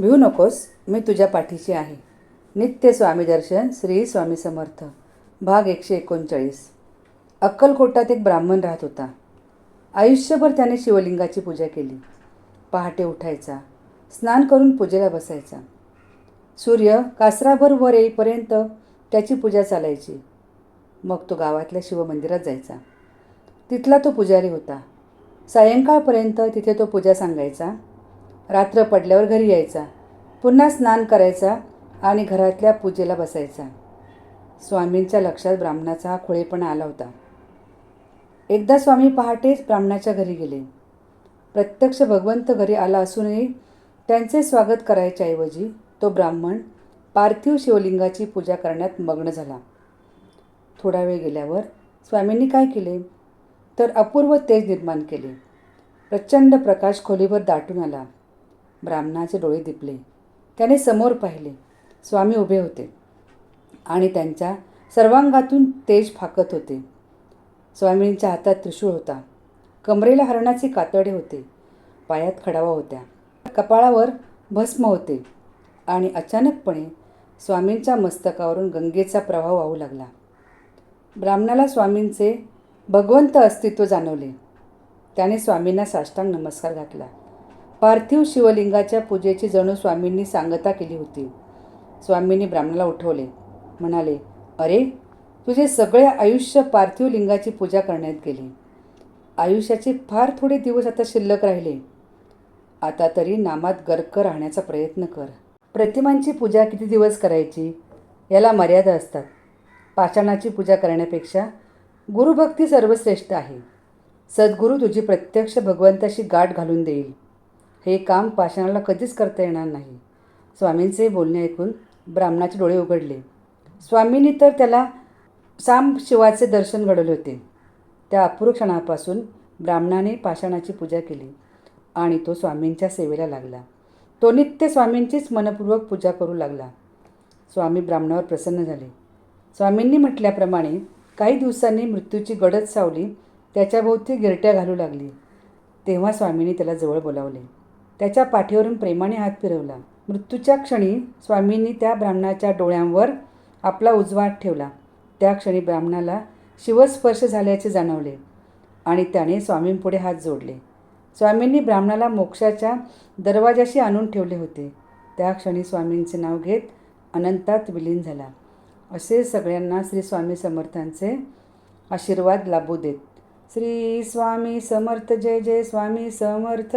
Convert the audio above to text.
भिऊ नकोस मी तुझ्या पाठीशी आहे. नित्य स्वामी दर्शन श्री स्वामी समर्थ. भाग एकशे एकोणचाळीस. अक्कलकोटात एक ब्राह्मण राहत होता. आयुष्यभर त्याने शिवलिंगाची पूजा केली. पहाटे उठायचा. स्नान करून पूजेला बसायचा. सूर्य कासराभर वर येईपर्यंत त्याची पूजा चालायची. मग तो गावातल्या शिवमंदिरात जायचा. तिथला तो पुजारी होता. सायंकाळपर्यंत तिथे तो पूजा सांगायचा. रात्र पडल्यावर घरी यायचा. पुन्हा स्नान करायचा आणि घरातल्या पूजेला बसायचा. स्वामींच्या लक्षात ब्राह्मणाचा हा खुळेपणा आला होता. एकदा स्वामी पहाटेच ब्राह्मणाच्या घरी गेले. प्रत्यक्ष भगवंत घरी आला असूनही त्यांचे स्वागत करायच्याऐवजी तो ब्राह्मण पार्थिव शिवलिंगाची पूजा करण्यात मग्न झाला. थोडा वेळ गेल्यावर स्वामींनी काय केले? तर अपूर्व तेज निर्माण केले. प्रचंड प्रकाश खोलीवर दाटून आला. ब्राह्मणाचे डोळे दिपले. त्याने समोर पाहिले. स्वामी उभे होते आणि त्यांच्या सर्वांगातून तेज फाकत होते. स्वामींच्या हातात त्रिशूळ होता. कमरेला हरणाचे कातडे होते. पायात खडावा होत्या. कपाळावर भस्म होते आणि अचानकपणे स्वामींच्या मस्तकावरून गंगेचा प्रवाह वाहू लागला. ब्राह्मणाला स्वामींचे भगवंत अस्तित्व जाणवले. त्याने स्वामींना साष्टांग नमस्कार घातला. पार्थिव शिवलिंगाच्या पूजेची जणू स्वामींनी सांगता केली होती. स्वामींनी ब्राह्मणाला उठवले. म्हणाले अरे तुझे सगळे आयुष्य पार्थिव लिंगाची पूजा करण्यात गेले. आयुष्याचे फार थोडे दिवस आता शिल्लक राहिले. आता तरी नामात गर्क राहण्याचा प्रयत्न कर. प्रतिमांची पूजा किती दिवस करायची? याला मर्यादा असतात. पाषाणाची पूजा करण्यापेक्षा गुरुभक्ती सर्वश्रेष्ठ आहे. सद्गुरू तुझी प्रत्यक्ष भगवंताशी गाठ घालून देईल. हे काम पाषाणाला कधीच करता येणार नाही. स्वामींचे बोलणे ऐकून ब्राह्मणाचे डोळे उघडले. स्वामींनी तर त्याला साम शिवाचे दर्शन घडवले होते. त्या अपूर्व क्षणापासून ब्राह्मणाने पाषाणाची पूजा केली आणि तो स्वामींच्या सेवेला लागला. तो नित्य स्वामींचीच मनपूर्वक पूजा करू लागला. स्वामी ब्राह्मणावर प्रसन्न झाले. स्वामींनी म्हटल्याप्रमाणे काही दिवसांनी मृत्यूची गडद सावली त्याच्याभोवती गिरट्या घालू लागली. तेव्हा स्वामींनी त्याला जवळ बोलावले. त्याच्या पाठीवरून प्रेमाने हात फिरवला. मृत्यूच्या क्षणी स्वामींनी त्या ब्राह्मणाच्या डोळ्यांवर आपला उजवा ठेवला. त्या क्षणी ब्राह्मणाला शिवस्पर्श झाल्याचे जाणवले आणि त्याने स्वामींपुढे हात जोडले. स्वामींनी ब्राह्मणाला मोक्षाच्या दरवाजाशी आणून ठेवले होते. त्या क्षणी स्वामींचे नाव घेत अनंतात विलीन झाला. असे सगळ्यांना श्री स्वामी समर्थांचे आशीर्वाद लाभू देत श्री स्वामी समर्थ जय जय स्वामी समर्थ.